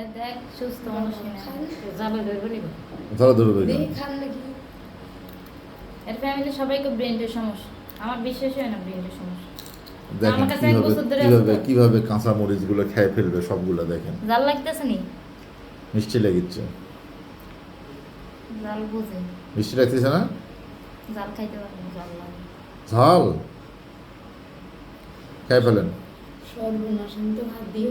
এ দেখ সুস্থ মানুষ কিনা। ধরবে নিব ধরবে কেন? দেখি খান নাকি এর ফ্যামিলি সবাইকে ব্রেনের সমস্যা। আমার বিশ্বাস হয় না ব্রেনের সমস্যা। দেখেন আমার কাছে এক কীভাবে কীভাবে কাঁচা মরিচগুলো খেয়ে ফেলবে সবগুলো দেখেন। জাল লাগতেছে নি? মিষ্টি লেগেছে জাল বুঝে। মিষ্টি লাগতেছে না? জাল খাইতে পারব জাল লাগে। ঝাল? খেয়ে ফেলেন। সর্বনাশ আমি তো ভাত দিয়ে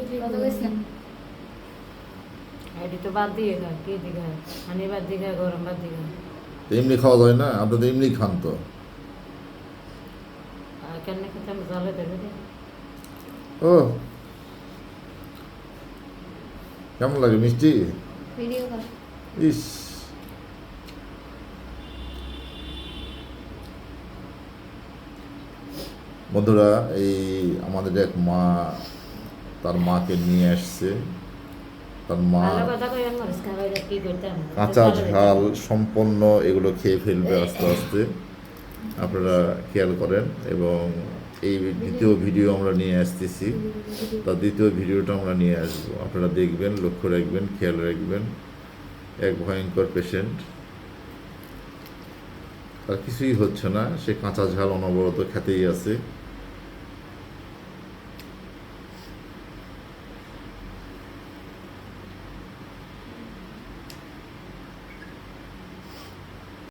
এটি তো বাদ দিয়ে খায় কি খায়? পানি বাদ দিয়ে খায় গরম বাদ দিয়ে খায়। এমনি খাওয়া যায় না? আপনাদের এমনি খান তো। আর কেন খেতে আমি জালে দিই ও। কেমন লাগে? মিষ্টি? ইস। বন্ধুরা এই আমাদের এক মা তার মাকে নিয়ে আসছে। তার মা কাঁচা ঝাল সম্পন্ন এগুলো খেয়ে ফেলবে আস্তে আস্তে। আপনারা খেয়াল করেন এবং এই দ্বিতীয় ভিডিও আমরা নিয়ে আসতেছি। তার দ্বিতীয় ভিডিওটা আমরা নিয়ে আসব। আপনারা দেখবেন লক্ষ্য রাখবেন খেয়াল রাখবেন। এক ভয়ঙ্কর পেশেন্ট তার কিছুই হচ্ছে না সে কাঁচা ঝাল অনবরত খেতেই আছে।